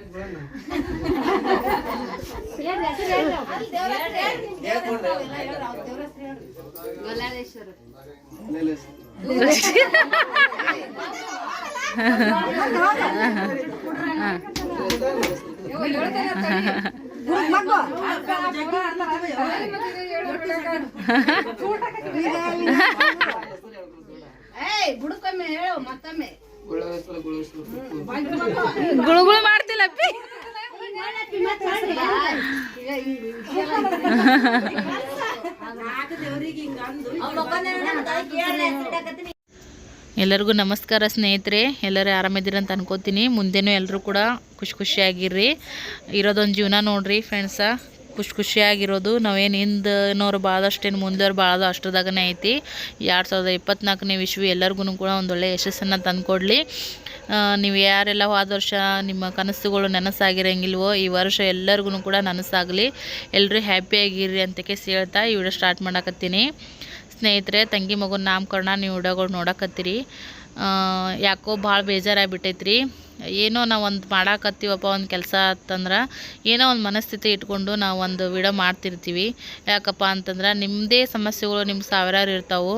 ಏಯ್ ಬುಡಕೊಮ್ಮೆ ಹೇಳು ಮತ್ತೊಮ್ಮೆ. ಗುಳುಗುಳು ಮಾಡ್ತಿಲ್ಲ ಅಪ್ಪಿ. ಎಲ್ಲರಿಗೂ ನಮಸ್ಕಾರ ಸ್ನೇಹಿತರೆ. ಎಲ್ಲರೂ ಆರಾಮಿದ್ದೀರಿ ಅಂತ ಅನ್ಕೋತೀನಿ. ಮುಂದೆನೂ ಎಲ್ಲರೂ ಕೂಡ ಖುಷಿ ಖುಷಿಯಾಗಿರ್ರಿ. ಇರೋದೊಂದು ಜೀವನ ನೋಡ್ರಿ ಫ್ರೆಂಡ್ಸ ಖುಷಿ ಖುಷಿಯಾಗಿರೋದು. ನಾವೇನು ಹಿಂದಿನವ್ರು ಭಾಳದಷ್ಟೇನು ಮುಂದೆವ್ರು ಭಾಳದ ಅಷ್ಟದಾಗನೇ ಐತಿ. ಎರಡು ಸಾವಿರದ ಇಪ್ಪತ್ನಾಲ್ಕನೇ ವಿಶ್ವ ಎಲ್ಲರಿಗೂ ಕೂಡ ಒಂದೊಳ್ಳೆ ಯಶಸ್ಸನ್ನು ತಂದುಕೊಡ್ಲಿ. ನೀವು ಯಾರೆಲ್ಲ ಹೋದ ವರ್ಷ ನಿಮ್ಮ ಕನಸುಗಳು ನನಸಾಗಿರೋಂಗಿಲ್ವೋ, ಈ ವರ್ಷ ಎಲ್ಲರಿಗೂ ಕೂಡ ನನಸಾಗಲಿ. ಎಲ್ಲರೂ ಹ್ಯಾಪಿಯಾಗಿರಿ ಅಂತ ಕೇಸ್ ಹೇಳ್ತಾ ಈ ವಿಡಿಯೋ ಸ್ಟಾರ್ಟ್ ಮಾಡಕತ್ತೀನಿ. ಸ್ನೇಹಿತರೆ, ತಂಗಿ ಮಗನ ನಾಮಕರಣ ನೀವು ವಿಡಿಯೋಗಳು ನೋಡಕತ್ತೀರಿ. ಯಾಕೋ ಭಾಳ ಬೇಜಾರಾಗ್ಬಿಟ್ಟೈತ್ರಿ. ಏನೋ ನಾವು ಒಂದು ಮಾಡಾಕತ್ತೀವಪ್ಪ ಒಂದು ಕೆಲಸ ಅಂತಂದ್ರೆ ಏನೋ ಒಂದು ಮನಸ್ಥಿತಿ ಇಟ್ಕೊಂಡು ನಾವು ಒಂದು ವಿಡಿಯೋ ಮಾಡ್ತಿರ್ತೀವಿ. ಯಾಕಪ್ಪ ಅಂತಂದ್ರೆ ನಿಮ್ಮದೇ ಸಮಸ್ಯೆಗಳು ನಿಮ್ಗೆ ಸಾವಿರಾರು ಇರ್ತಾವೆ.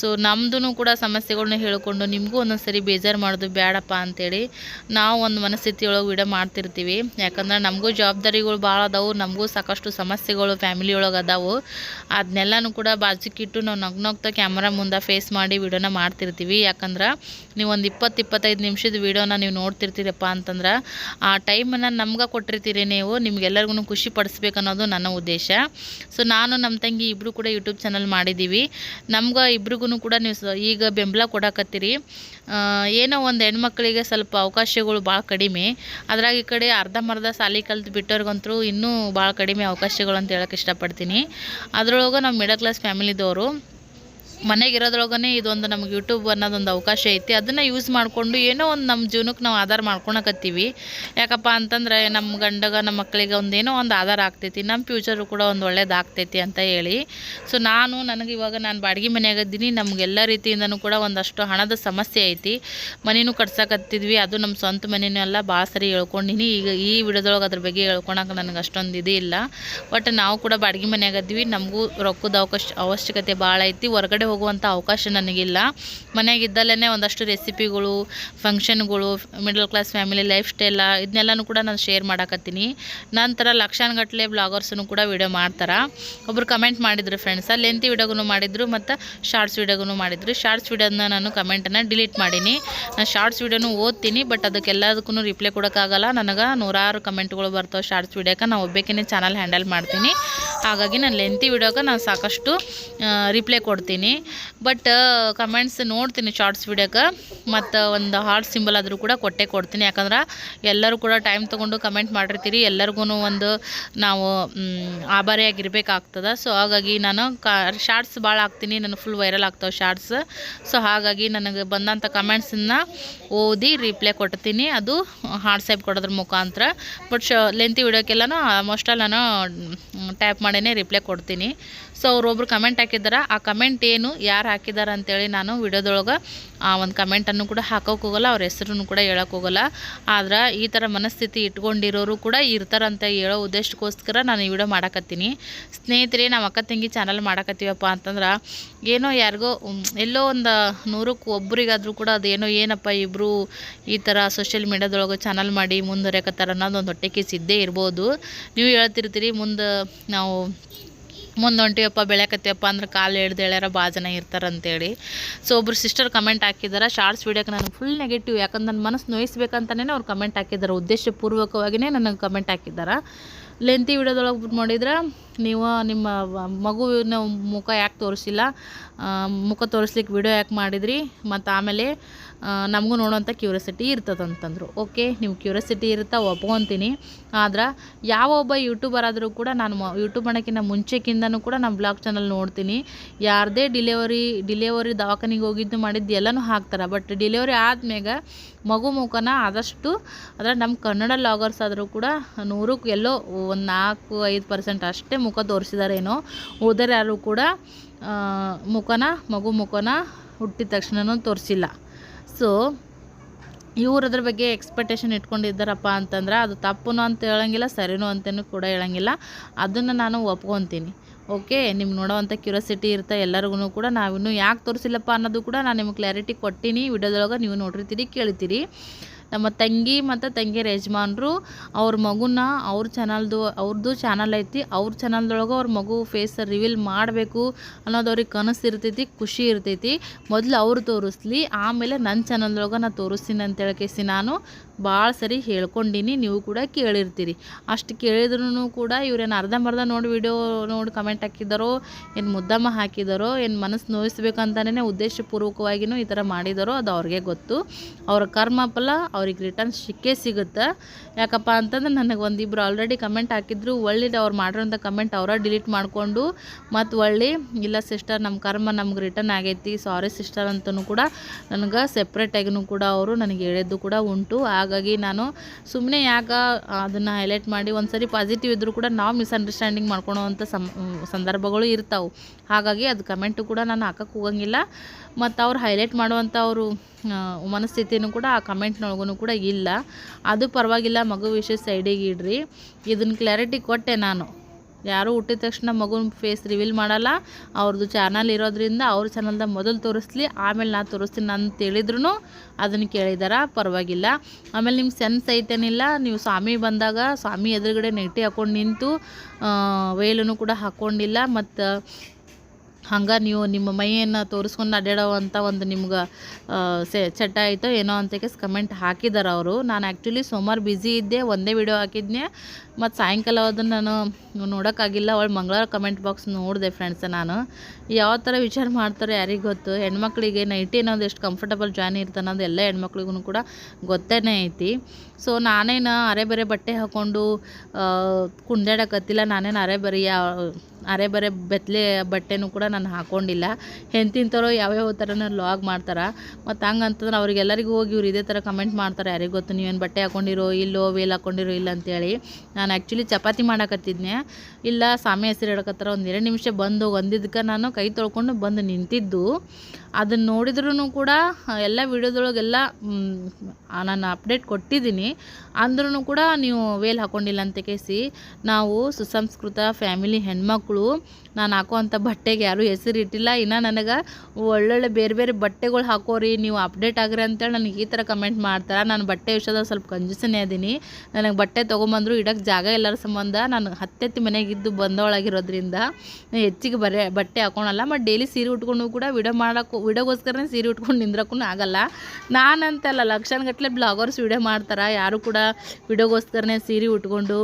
ಸೊ ನಮ್ಮದು ಕೂಡ ಸಮಸ್ಯೆಗಳನ್ನ ಹೇಳ್ಕೊಂಡು ನಿಮಗೂ ಒಂದೊಂದು ಸರಿ ಬೇಜಾರು ಮಾಡೋದು ಬೇಡಪ್ಪ ಅಂತೇಳಿ ನಾವು ಒಂದು ಮನಸ್ಥಿತಿ ಒಳಗೆ ವಿಡಿಯೋ ಮಾಡ್ತಿರ್ತೀವಿ. ಯಾಕಂದ್ರೆ ನಮಗೂ ಜವಾಬ್ದಾರಿಗಳು ಭಾಳ ಅದಾವು, ನಮಗೂ ಸಾಕಷ್ಟು ಸಮಸ್ಯೆಗಳು ಫ್ಯಾಮಿಲಿ ಒಳಗೆ ಅದಾವು. ಅದನ್ನೆಲ್ಲನೂ ಕೂಡ ಬಾಜುಕಿಟ್ಟು ನಾವು ನಗ್ನಗ್ತಾ ಕ್ಯಾಮ್ರಾ ಮುಂದೆ ಫೇಸ್ ಮಾಡಿ ವಿಡಿಯೋನ ಮಾಡ್ತಿರ್ತೀವಿ. ಯಾಕಂದ್ರೆ ನೀವು ಒಂದು ಇಪ್ಪತ್ತು ಇಪ್ಪತ್ತೈದು ನಿಮಿಷದ ವಿಡಿಯೋನ ನೀವು ನೋಡ್ತಿರ್ತೀರಪ್ಪ ಅಂತಂದ್ರೆ ಆ ಟೈಮನ್ನು ನಮ್ಗೆ ಕೊಟ್ಟಿರ್ತೀರಿ ನೀವು ನಿಮ್ಗೆಲ್ಲರಿಗೂ ಖುಷಿ ಪಡಿಸ್ಬೇಕನ್ನೋದು ನನ್ನ ಉದ್ದೇಶ. ಸೊ ನಾನು ನಮ್ಮ ತಂಗಿ ಇಬ್ಬರು ಕೂಡ ಯೂಟ್ಯೂಬ್ ಚಾನಲ್ ಮಾಡಿದ್ದೀವಿ ನಮ್ಗೆ ಇಬ್ರಿಗೂ ಕೂಡ ನೀವು ಈಗ ಬೆಂಬಲ ಕೊಡಕತ್ತೀರಿ. ಏನೋ ಒಂದು ಹೆಣ್ಮಕ್ಳಿಗೆ ಸ್ವಲ್ಪ ಅವಕಾಶಗಳು ಭಾಳ ಕಡಿಮೆ. ಅದ್ರಾಗ ಈ ಕಡೆ ಅರ್ಧಂಬರ್ಧ ಸಾಲಿ ಕಲ್ತು ಬಿಟ್ಟೋರ್ಗಂತೂ ಇನ್ನೂ ಭಾಳ ಕಡಿಮೆ ಅವಕಾಶಗಳು ಅಂತ ಹೇಳಕ್ಕೆ ಇಷ್ಟಪಡ್ತೀನಿ. ಅದರೊಳಗೆ ನಾವು ಮಿಡಲ್ ಕ್ಲಾಸ್ ಫ್ಯಾಮಿಲಿದವರು ಮನೆಗೆ ಇರೋದ್ರೊಳಗನೆ ಇದೊಂದು ನಮ್ಗೆ ಯೂಟ್ಯೂಬ್ ಅನ್ನೋದೊಂದು ಅವಕಾಶ ಐತಿ. ಅದನ್ನು ಯೂಸ್ ಮಾಡಿಕೊಂಡು ಏನೋ ಒಂದು ನಮ್ಮ ಜೀವನಕ್ಕೆ ನಾವು ಆಧಾರ ಮಾಡ್ಕೊಳಕತ್ತೀವಿ. ಯಾಕಪ್ಪ ಅಂತಂದ್ರೆ ನಮ್ಮ ಗಂಡಗ ನಮ್ಮ ಮಕ್ಕಳಿಗೆ ಒಂದು ಏನೋ ಒಂದು ಆಧಾರ ಆಗ್ತೈತಿ. ನಮ್ಮ ಫ್ಯೂಚರು ಕೂಡ ಒಂದು ಒಳ್ಳೇದಾಗ್ತೈತಿ ಅಂತ ಹೇಳಿ. ಸೊ ನಾನು, ನನಗೆ ಇವಾಗ ನಾನು ಬಾಡಿಗೆ ಮನೆಯಾಗಿದ್ದೀನಿ ನಮಗೆಲ್ಲ ರೀತಿಯಿಂದನೂ ಕೂಡ ಒಂದಷ್ಟು ಹಣದ ಸಮಸ್ಯೆ ಐತಿ. ಮನೆನೂ ಕಟ್ಸಕತ್ತಿದ್ವಿ. ಅದು ನಮ್ಮ ಸ್ವಂತ ಮನೆಯೂ ಎಲ್ಲ ಭಾಳ ಸರಿ ಹೇಳ್ಕೊಂಡಿನಿ. ಈಗ ಈ ವಿಡಿಯೋದೊಳಗೆ ಅದ್ರ ಬಗ್ಗೆ ಹೇಳ್ಕೊಳಕ್ಕೆ ನನಗೆ ಅಷ್ಟೊಂದು ಇದು ಇಲ್ಲ. ಬಟ್ ನಾವು ಕೂಡ ಬಾಡಿಗೆ ಮನೆಯಾಗಿದ್ವಿ ನಮಗೂ ರೊಕ್ಕದ ಅವಕಾಶ, ಅವಶ್ಯಕತೆ ಭಾಳ ಐತಿ. ಹೊರಗಡೆ ಹೋಗುವಂಥ ಅವಕಾಶ ನನಗಿಲ್ಲ. ಮನೆಯಾಗಿದ್ದಲ್ಲೇ ಒಂದಷ್ಟು ರೆಸಿಪಿಗಳು ಫಂಕ್ಷನ್ಗಳು middle class family life style ಇದನ್ನೆಲ್ಲನೂ ಕೂಡ ನಾನು ಶೇರ್ ಮಾಡಾಕತ್ತೀನಿ. ನಂತರ ಲಕ್ಷಾನುಗಟ್ಟಲೆ ಬ್ಲಾಗರ್ಸನ್ನು ಕೂಡ ವಿಡಿಯೋ ಮಾಡ್ತಾರೆ. ಒಬ್ಬರು ಕಮೆಂಟ್ ಮಾಡಿದ್ರು ಫ್ರೆಂಡ್ಸ ಲೆಂತಿ ವಿಡಿಯೋಗೂ ಮಾಡಿದರು ಮತ್ತು ಶಾರ್ಟ್ಸ್ ವಿಡಿಯೋಗೂ ಮಾಡಿದರು. ಶಾರ್ಟ್ಸ್ ವಿಡಿಯೋನ ನಾನು ಕಮೆಂಟನ್ನು ಡಿಲೀಟ್ ಮಾಡೀನಿ. ನಾನು ಶಾರ್ಟ್ಸ್ ವಿಡಿಯೋನು ಓದ್ತೀನಿ ಬಟ್ ಅದಕ್ಕೆಲ್ಲದಕ್ಕೂ ರಿಪ್ಲೈ ಕೊಡೋಕ್ಕಾಗಲ್ಲ. ನನಗೆ ನೂರಾರು ಕಮೆಂಟ್ಗಳು ಬರ್ತಾವೆ ಶಾರ್ಟ್ಸ್ ವಿಡಿಯೋಕ್ಕೆ ನಾನು ಒಬ್ಬಾಕಿನೇ ಚಾನಲ್ ಹ್ಯಾಂಡಲ್ ಮಾಡ್ತೀನಿ. ಹಾಗಾಗಿ ನಾನು ಲೆಂತಿ ವಿಡಿಯೋಗೆ ನಾನು ಸಾಕಷ್ಟು ರಿಪ್ಲೈ ಕೊಡ್ತೀನಿ. ಬಟ್ ಕಮೆಂಟ್ಸ್ ನೋಡ್ತೀನಿ ಶಾರ್ಟ್ಸ್ ವಿಡಿಯೋಕ್ಕೆ ಮತ್ತು ಒಂದು ಹಾರ್ಟ್ ಸಿಂಬಲ್ ಆದರೂ ಕೂಡ ಕೊಟ್ಟೆ ಕೊಡ್ತೀನಿ. ಯಾಕಂದ್ರೆ ಎಲ್ಲರೂ ಕೂಡ ಟೈಮ್ ತೊಗೊಂಡು ಕಮೆಂಟ್ ಮಾಡಿರ್ತೀರಿ. ಎಲ್ಲರಿಗೂ ಒಂದು ನಾವು ಆಭಾರಿಯಾಗಿರ್ಬೇಕಾಗ್ತದೆ. ಸೊ ಹಾಗಾಗಿ ನಾನು ಶಾರ್ಟ್ಸ್ ಭಾಳ ಹಾಕ್ತೀನಿ. ನಾನು ಫುಲ್ ವೈರಲ್ ಆಗ್ತಾವೆ ಶಾರ್ಟ್ಸ್ ಸೊ ಹಾಗಾಗಿ ನನಗೆ ಬಂದಂಥ ಕಮೆಂಟ್ಸನ್ನು ಓದಿ ರಿಪ್ಲೈ ಕೊಡ್ತೀನಿ. ಅದು ಹಾರ್ಟ್ ಸೈಪ್ ಕೊಡೋದ್ರ ಮುಖಾಂತರ. ಬಟ್ ಶ ಲೆಂತಿ ವಿಡಿಯೋಕ್ಕೆಲ್ಲ ಆಲ್ಮೋಸ್ಟ್ ಆಲ್ ನಾನು ಟ್ಯಾಪ್ ಮಾಡೇ ರಿಪ್ಲೈ ಕೊಡ್ತೀನಿ. ಸೊ ಅವ್ರೊಬ್ರು ಕಮೆಂಟ್ ಹಾಕಿದ್ದಾರೆ. ಆ ಕಮೆಂಟ್ ಏನು, ಯಾರು ಹಾಕಿದ್ದಾರೆ ಅಂತೇಳಿ ನಾನು ವಿಡಿಯೋದೊಳಗೆ, ಆ, ಒಂದು ಕಮೆಂಟನ್ನು ಕೂಡ ಹಾಕೋಕೆ ಹೋಗಲ್ಲ, ಅವ್ರ ಹೆಸರನ್ನು ಕೂಡ ಹೇಳೋಕೆ ಹೋಗಲ್ಲ. ಆದ್ರೆ ಈ ಥರ ಮನಸ್ಥಿತಿ ಇಟ್ಕೊಂಡಿರೋರು ಕೂಡ ಇರ್ತಾರಂತ ಹೇಳೋ ಉದ್ದೇಶಕ್ಕೋಸ್ಕರ ನಾನು ಈ ವಿಡಿಯೋ ಮಾಡಕತ್ತೀನಿ. ಸ್ನೇಹಿತರೆ, ನಾವು ಅಕ್ಕ ತಂಗಿ ಚಾನಲ್ ಮಾಡಕತ್ತೀವಪ್ಪ ಅಂತಂದ್ರೆ, ಏನೋ ಯಾರಿಗೋ ಎಲ್ಲೋ ಒಂದು ನೂರಕ್ಕೆ ಒಬ್ಬರಿಗಾದರೂ ಕೂಡ ಅದೇನೋ ಏನಪ್ಪ ಇಬ್ಬರು ಈ ಥರ ಸೋಷಿಯಲ್ ಮೀಡ್ಯಾದೊಳಗೆ ಚಾನಲ್ ಮಾಡಿ ಮುಂದುವರೆಕತ್ತಾರ ಅನ್ನೋದು ಒಂದು ಹೊಟ್ಟೆ ಕೇಸ್ ಇದ್ದೇ ಇರ್ಬೋದು. ನೀವು ಹೇಳ್ತಿರ್ತೀರಿ, ಮುಂದೆ ನಾವು ಮುಂದೆ ಹೊಂಟಿವಪ್ಪ ಅಂದ್ರೆ ಕಾಲು ಹಿಡ್ದು ಹೇಳ್ಯಾರ ಭಾಳ ಜನ ಇರ್ತಾರಂತೇಳಿ. ಸೊ ಒಬ್ರು ಸಿಸ್ಟರ್ ಕಮೆಂಟ್ ಹಾಕಿದ್ದಾರೆ ಶಾರ್ಟ್ಸ್ ವೀಡಿಯೋಕ್ಕೆ ನನಗೆ ಫುಲ್ ನೆಗೆಟಿವ್ ಯಾಕಂದ್ರೆ ನನ್ನ ಮನಸ್ಸು ನೋಯಿಸ್ಬೇಕಂತಲೇ ಅವ್ರು ಕಮೆಂಟ್ ಹಾಕಿದ್ದಾರೆ ಉದ್ದೇಶಪೂರ್ವಕವಾಗಿಯೇ ನನಗೆ ಕಮೆಂಟ್ ಹಾಕಿದ್ದಾರೆ ಲೆಂತಿ ವಿಡಿಯೋದೊಳಗೆ ನೋಡಿದ್ರೆ ನೀವು ನಿಮ್ಮ ಮಗುವಿನ ಮುಖ ಯಾಕೆ ತೋರಿಸಿಲ್ಲ? ಮುಖ ತೋರಿಸ್ಲಿಕ್ಕೆ ವಿಡಿಯೋ ಯಾಕೆ ಮಾಡಿದ್ರಿ? ಮತ್ತು ಆಮೇಲೆ ನಮಗೂ ನೋಡೋಂಥ ಕ್ಯೂರಿಯಾಸಿಟಿ ಇರ್ತದಂತಂದರು. ಓಕೆ ನಿಮ್ಮ ಕ್ಯೂರಿಯಾಸಿಟಿ ಇರುತ್ತಾ ಒಪ್ಕೊತೀನಿ. ಆದ್ರೆ, ಯಾವ ಒಬ್ಬ ಯೂಟ್ಯೂಬರ್ ಆದರೂ ಕೂಡ ನಾನು ಯೂಟ್ಯೂಬ್ ಮಾಡೋಕ್ಕಿಂತ ಮುಂಚೆಕಿಂದನೂ ಕೂಡ ನಮ್ಮ ಬ್ಲಾಗ್ ಚಾನಲ್ ನೋಡ್ತೀನಿ. ಯಾರದೇ ಡಿಲೆವರಿ ಡಿಲೆವರಿ ದವಾಖಾನಿಗೆ ಹೋಗಿದ್ದು ಮಾಡಿದ್ದು ಎಲ್ಲನೂ ಹಾಕ್ತಾರೆ. ಬಟ್ ಡಿಲೆವರಿ ಆದ್ಮೇಲೆ ಮಗು ಮುಖನ ಆದಷ್ಟು ಅಂದರೆ ನಮ್ಮ ಕನ್ನಡ ಲಾಗರ್ಸ್ ಆದರೂ ಕೂಡ ನೂರಕ್ಕೆ ಎಲ್ಲೋ ಒಂದು ನಾಲ್ಕು, ಐದು ಪರ್ಸೆಂಟ್ ಅಷ್ಟೇ ಮುಖ ತೋರಿಸಿದಾರೇನೋ ಉಳಿದರೆ ಯಾರು ಕೂಡ ಮುಖನ, ಮಗು ಮುಖನ ಹುಟ್ಟಿದ ತಕ್ಷಣನೂ ತೋರಿಸಿಲ್ಲ. ಸೊ ಇವ್ರು ಅದ್ರ ಬಗ್ಗೆ ಎಕ್ಸ್ಪೆಕ್ಟೇಷನ್ ಇಟ್ಕೊಂಡಿದ್ದಾರಪ್ಪ ಅಂತಂದ್ರೆ ಅದು ತಪ್ಪುನು ಅಂತ ಹೇಳಂಗಿಲ್ಲ, ಸರಿನೂ ಅಂತಲೂ ಕೂಡ ಹೇಳಂಗಿಲ್ಲ. ಅದನ್ನು ನಾನು ಒಪ್ಕೊತೀನಿ. ಓಕೆ ನಿಮ್ಗೆ ನೋಡೋವಂಥ ಕ್ಯೂರಿಯಾಸಿಟಿ ಇರ್ತಾ ಎಲ್ಲರಿಗೂ ಕೂಡ, ನಾವಿನ್ನೂ ಯಾಕೆ ತೋರಿಸಿಲ್ಲಪ್ಪ ಅನ್ನೋದು ಕೂಡ ನಾನು ನಿಮ್ಗೆ ಕ್ಲಾರಿಟಿ ಕೊಟ್ಟಿನಿ. ವಿಡಿಯೋದೊಳಗೆ ನೀವು ನೋಡಿರ್ತೀರಿ ಕೇಳ್ತೀರಿ ನಮ್ಮ ತಂಗಿ ಮತ್ತು ತಂಗಿಯರ ಯಜಮಾನರು ಅವ್ರ ಮಗುನ ಅವ್ರ ಚಾನಲ್ದು ಅವ್ರದ್ದು ಚಾನಲ್ ಐತಿ, ಅವ್ರ ಚಾನಲ್ದೊಳಗೆ ಅವ್ರ ಮಗು ಫೇಸ್ ರಿವೀಲ್ ಮಾಡಬೇಕು ಅನ್ನೋದು ಅವ್ರಿಗೆ ಕನಸು ಇರ್ತೈತಿ, ಖುಷಿ ಇರ್ತೈತಿ. ಮೊದಲು ಅವ್ರು ತೋರಿಸ್ಲಿ, ಆಮೇಲೆ ನನ್ನ ಚಾನಲ್ದೊಳಗೆ ನಾನು ತೋರಿಸ್ತೀನಿ ಅಂತ ಹೇಳ್ಕೇಸಿ ನಾನು. ಭಾಳ ಸರಿ ಹೇಳ್ಕೊಂಡಿನಿ, ನೀವು ಕೂಡ ಕೇಳಿರ್ತೀರಿ. ಅಷ್ಟು ಕೇಳಿದ್ರೂ ಕೂಡ ಇವ್ರೇನು ಅರ್ಧಂಬರ್ಧ ನೋಡಿ ವಿಡಿಯೋ ನೋಡಿ ಕಮೆಂಟ್ ಹಾಕಿದ್ದಾರೋ, ಏನು ಮುದ್ದಮ್ಮ ಹಾಕಿದಾರೋ ಏನು ಮನಸ್ಸು ನೋಯಿಸ್ಬೇಕಂತಲೇ ಉದ್ದೇಶಪೂರ್ವಕವಾಗಿಯೂ ಈ ಥರ ಮಾಡಿದಾರೋ ಅದು ಅವ್ರಿಗೆ ಗೊತ್ತು. ಅವ್ರ ಕರ್ಮ ಫಲ ಅವ್ರಿಗೆ ರಿಟರ್ನ್ ಸಿಕ್ಕೇ ಸಿಗುತ್ತೆ. ಯಾಕಪ್ಪ ಅಂತಂದ್ರೆ ನನಗೆ ಒಂದಿಬ್ಬರು ಆಲ್ರೆಡಿ ಕಮೆಂಟ್ ಹಾಕಿದ್ರು, ಒಳ್ಳೆ ಅವ್ರು ಮಾಡಿರೋಂಥ ಕಮೆಂಟ್ ಅವರ ಡಿಲೀಟ್ ಮಾಡಿಕೊಂಡು, ಮತ್ತು ಒಳ್ಳೆ, ಇಲ್ಲ ಸಿಸ್ಟರ್ ನಮ್ಮ ಕರ್ಮ ನಮ್ಗೆ ರಿಟರ್ನ್ ಆಗೈತಿ ಸಾರಿ ಸಿಸ್ಟರ್ ಅಂತಲೂ ಕೂಡ ನನಗೆ ಸೆಪ್ರೇಟಾಗಿನೂ ಕೂಡ ಅವರು ನನಗೆ ಹೇಳಿದ್ದು ಕೂಡ ಉಂಟು. ಹಾಗಾಗಿ ನಾನು ಸುಮ್ಮನೆ ಯಾಕೆ ಅದನ್ನು ಹೈಲೈಟ್ ಮಾಡಿ ಒಂದು ಸರಿ ಪಾಸಿಟಿವ್ ಇದ್ದರೂ ಕೂಡ ನಾವು ಮಿಸ್ಅಂಡರ್ಸ್ಟ್ಯಾಂಡಿಂಗ್ ಮಾಡ್ಕೊಳೋವಂಥ ಸಂ ಸಂದರ್ಭಗಳು ಇರ್ತಾವೆ. ಹಾಗಾಗಿ ಅದು ಕಮೆಂಟು ಕೂಡ ನಾನು ಹಾಕಕ್ಕೆ ಹೋಗಂಗಿಲ್ಲ. ಮತ್ತು ಅವ್ರು ಹೈಲೈಟ್ ಮಾಡುವಂಥ ಅವರು ಮನಸ್ಥಿತಿನೂ ಕೂಡ ಆ ಕಮೆಂಟ್ನೊಳಗೂ ಕೂಡ ಇಲ್ಲ. ಅದು ಪರವಾಗಿಲ್ಲ, ಮಗು ವಿಷಯ ಸೈಡಿಗೆ ಇಡ್ರಿ. ಇದನ್ನು ಕ್ಲಾರಿಟಿ ಕೊಟ್ಟೆ ನಾನು. ಯಾರು ಹುಟ್ಟಿದ ತಕ್ಷಣ ಮಗುನ ಫೇಸ್ ರಿವೀಲ್ ಮಾಡಲ್ಲ. ಅವ್ರದ್ದು ಚಾನಲ್ ಇರೋದ್ರಿಂದ ಅವ್ರ ಚಾನಲ್ದಾಗ ಮೊದಲು ತೋರಿಸ್ಲಿ, ಆಮೇಲೆ ನಾನು ತೋರಿಸ್ತೀನಿ ಅಂತ ಹೇಳಿದ್ರು ಅದನ್ನು ಕೇಳಿದಾರ, ಪರವಾಗಿಲ್ಲ. ಆಮೇಲೆ ನಿಮ್ಗೆ ಸೆನ್ಸ್ ಐತೇನಿಲ್ಲ, ನೀವು ಸ್ವಾಮಿ ಬಂದಾಗ ಸ್ವಾಮಿ ಎದುರುಗಡೆ ನೆಟ್ಟಿ ಹಾಕೊಂಡು ನಿಂತು ವೇಲನ್ನು ಕೂಡ ಹಾಕ್ಕೊಂಡಿಲ್ಲ ಮತ್ತು, ಹಂಗೆ ನೀವು ನಿಮ್ಮ ಮೈಯನ್ನು ತೋರಿಸ್ಕೊಂಡು ಅಡ್ಡಾಡೋವಂಥ ಒಂದು ನಿಮ್ಗೆ ಸೆ, ಚಟ ಆಯಿತೋ ಏನೋ ಅಂತ ಕಮೆಂಟ್ ಹಾಕಿದ್ದಾರೆ ಅವರು. ನಾನು ಆ್ಯಕ್ಚುಲಿ ಸೋಮವಾರ ಬ್ಯುಸಿ ಇದ್ದೆ, ಒಂದೇ ವಿಡಿಯೋ ಹಾಕಿದ್ನೆ. ಮತ್ತು ಸಾಯಂಕಾಲ ಅದನ್ನು ನಾನು ನೋಡೋಕ್ಕಾಗಿಲ್ಲ. ಅವಳು ಮಂಗಳವಾರ ಕಮೆಂಟ್ ಬಾಕ್ಸ್ ನೋಡಿದೆ ಫ್ರೆಂಡ್ಸ್ ನಾನು. ಯಾವ ಥರ ವಿಚಾರ ಮಾಡ್ತಾರೆ ಯಾರಿಗೆ ಗೊತ್ತು? ಹೆಣ್ಮಕ್ಳಿಗೆ ನೈಟಿ ಅನ್ನೋದು ಎಷ್ಟು ಕಂಫರ್ಟಬಲ್ ಜಾಯ್ನ್ ಇರ್ತಾನೆ ಅನ್ನೋದು ಎಲ್ಲ ಹೆಣ್ಮಕ್ಳಿಗೂ ಕೂಡ ಗೊತ್ತೇ ಐತಿ. ಸೊ ನಾನೇನು ಅರೆ ಬರೆ ಬಟ್ಟೆ ಹಾಕ್ಕೊಂಡು ಕುಂದಾಡಕತ್ತಿಲ್ಲ ನಾನೇನು ಅರೆ ಬರೀ ಯಾವ ಅರೆ ಬರೆ ಬೆತ್ತಲೆ ಬಟ್ಟೆನೂ ಕೂಡ ನಾನು ಹಾಕ್ಕೊಂಡಿಲ್ಲ ಹೆಂತಿಂಥವ್ರು ಯಾವ್ಯಾವ ಥರನ ಲಾಗ್ ಮಾಡ್ತಾರೆ. ಮತ್ತು ಹಂಗಂತಂದ್ರೆ ಅವ್ರಿಗೆಲ್ಲರಿಗೂ ಹೋಗಿ ಇವ್ರು ಇದೇ ಥರ ಕಮೆಂಟ್ ಮಾಡ್ತಾರೆ. ಯಾರಿಗೆ ಗೊತ್ತು? ನೀವೇನು ಬಟ್ಟೆ ಹಾಕ್ಕೊಂಡಿರೋ ಇಲ್ಲೋ ವೇಲ್ ಹಾಕ್ಕೊಂಡಿರೋ ಇಲ್ಲ ಅಂತೇಳಿ. ನಾನು ಆ್ಯಕ್ಚುಲಿ ಚಪಾತಿ ಮಾಡಕತ್ತಿದ್ನೆ ಇಲ್ಲ ಸಾಮೆ ಹೆಸರು ಹೇಳಕತ್ತಾರ. ಒಂದು ಎರಡು ನಿಮಿಷ ಬಂದು ಒಂದಿದ್ದಕ್ಕೆ ನಾನು ಕೈ ತೊಳ್ಕೊಂಡು ಬಂದು ನಿಂತಿದ್ದು. ಅದನ್ನು ನೋಡಿದ್ರೂ ಕೂಡ, ಎಲ್ಲ ವಿಡಿಯೋದೊಳಗೆಲ್ಲ ನಾನು ಅಪ್ಡೇಟ್ ಕೊಟ್ಟಿದ್ದೀನಿ. ಅಂದ್ರೂ ಕೂಡ ನೀವು ವೇಲ್ ಹಾಕೊಂಡಿಲ್ಲ ಅಂತ ಕೇಸಿ, ನಾವು ಸುಸಂಸ್ಕೃತ ಫ್ಯಾಮಿಲಿ ಹೆಣ್ಮಕ್ಳು, ನಾನು ಹಾಕೋವಂಥ ಬಟ್ಟೆಗೆ ಯಾರೂ ಹೆಸರು ಇಟ್ಟಿಲ್ಲ ಇನ್ನು ನನಗೆ ಒಳ್ಳೊಳ್ಳೆ ಬೇರೆ ಬೇರೆ ಬಟ್ಟೆಗಳು ಹಾಕೋರಿ, ನೀವು ಅಪ್ಡೇಟ್ ಆಗ್ರಿ ಅಂತೇಳಿ ನನಗೆ ಈ ಥರ ಕಮೆಂಟ್ ಮಾಡ್ತಾರೆ. ನಾನು ಬಟ್ಟೆ ವಿಷಯದಾಗ ಸ್ವಲ್ಪ ಕಂಜೂಸನೇ ಅದೀನಿ. ನನಗೆ ಬಟ್ಟೆ ತೊಗೊಂಬಂದ್ರು ಇಡೋಕ್ಕೆ ಜಾಗ ಎಲ್ಲರ ಸಂಬಂಧ, ನಾನು ಹತ್ತೆತ್ತಿ ಮನೆಗಿದ್ದು ಬಂದವಳಾಗಿರೋದ್ರಿಂದ, ಹೆಚ್ಚಿಗೆ ಬರೇ, ಬಟ್ಟೆ ಹಾಕೊಳಲ್ಲ. ಮತ್ತು ಡೈಲಿ ಸೀರೆ ಉಟ್ಕೊಂಡು ಕೂಡ ವಿಡಿಯೋ ಮಾಡೋಕ್ಕೂ ವಿಡಿಯೋಗೋಸ್ಕರನೇ ಸೀರೆ ಉಟ್ಕೊಂಡು ನಿಂದ್ರಕ್ಕೂ ಆಗಲ್ಲ. ನಾನಂತಲ್ಲ ಲಕ್ಷಣಗಟ್ಟಲೆ ಬ್ಲಾಗರ್ಸ್ ವಿಡಿಯೋ ಮಾಡ್ತಾರೆ. ಯಾರು ಕೂಡ ವಿಡಿಯೋಗೋಸ್ಕರನೇ ಸೀರೆ ಉಟ್ಕೊಂಡು